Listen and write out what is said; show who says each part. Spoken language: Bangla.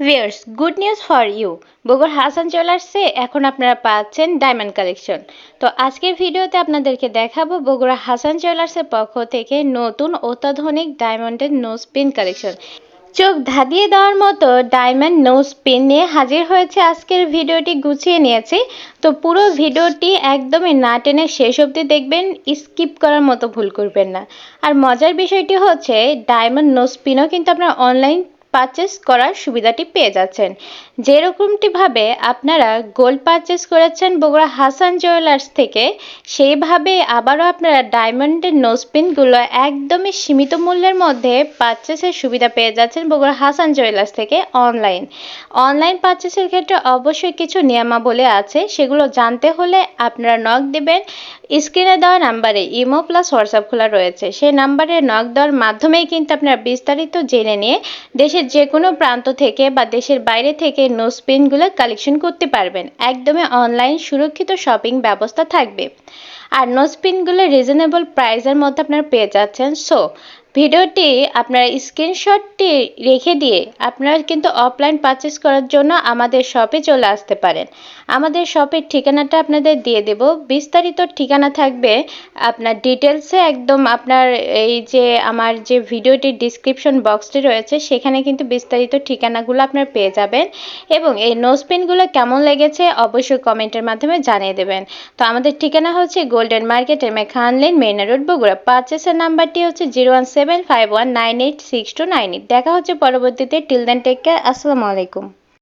Speaker 1: Viewers good news for you Bogura Hasan জুয়েলার্সে এখন আপনারা পাচ্ছেন ডায়মন্ড কালেকশন তো আজকের ভিডিওতে আপনাদেরকে দেখাবো বগুড়া হাসান জুয়েলার্সের পক্ষ থেকে নতুন অত্যাধুনিক ডায়মন্ডের নোজ পিন কালেকশন চোখ ধাঁধিয়ে দেওয়ার মতো ডায়মন্ড নোজ পিন নিয়ে হাজির হয়েছে আজকের ভিডিওটি গুছিয়ে নিয়েছি। তো পুরো ভিডিওটি একদমই না টেনে শেষ অবধি দেখবেন স্কিপ করার মতো ভুল করবেন না। আর মজার বিষয়টি হচ্ছে ডায়মন্ড নোজ পিনও কিন্তু আপনার অনলাইন পারচেস করার সুবিধাটি পেয়ে যাচ্ছেন। যেরকমটিভাবে আপনারা গোল্ড পারচেস করেছেন বগুড়া হাসান জুয়েলার্স থেকে, সেইভাবে আবারও আপনারা ডায়মন্ডের নোজপিনগুলো একদমই সীমিত মূল্যের মধ্যে পারচেসের সুবিধা পেয়ে যাচ্ছেন বগুড়া হাসান জুয়েলার্স থেকে অনলাইন অনলাইন পারচেসের ক্ষেত্রে অবশ্যই কিছু নিয়মাবলী আছে, সেগুলো জানতে হলে আপনারা নক দেবেন। স্ক্রিনে দেওয়া নাম্বারে ইমো প্লাস হোয়াটসঅ্যাপ খোলা রয়েছে। সেই নাম্বারে নক দেওয়ার মাধ্যমেই কিন্তু আপনারা বিস্তারিত জেনে নিয়ে দেশের যে কোনো প্রান্ত থেকে বা দেশের বাইরে থেকে নোজ পেনগুলো কালেকশন করতে পারবেন। একদমই অনলাইন সুরক্ষিত শপিং ব্যবস্থা থাকবে। আর নোজ পিনগুলো রিজনেবল প্রাইসের মধ্যে আপনারা পেয়ে যাচ্ছেন। সো ভিডিওটি আপনারা স্ক্রিনশটটি রেখে দিয়ে আপনারা কিন্তু অফলাইন পারচেস করার জন্য আমাদের শপে চলে আসতে পারেন। আমাদের শপের ঠিকানাটা আপনাদের দিয়ে দেব। বিস্তারিত ঠিকানা থাকবে আপনার ডিটেলসে একদম আপনার এই যে আমার যে ভিডিওটির ডিসক্রিপশন বক্সটি রয়েছে, সেখানে কিন্তু বিস্তারিত ঠিকানাগুলো আপনার পেয়ে যাবেন এবং এই নোজ পেনগুলো কেমন লেগেছে অবশ্যই কমেন্টের মাধ্যমে জানিয়ে দেবেন। তো আমাদের ঠিকানা হচ্ছে golden market M A Khan lane main road Bogura. পারচেসের নাম্বারটি হচ্ছে zero one seven five one nine eight six two nine eight দেখা হচ্ছে পরবর্তীতে। টিল দেন টেক কেয়ার আসসালামু আলাইকুম।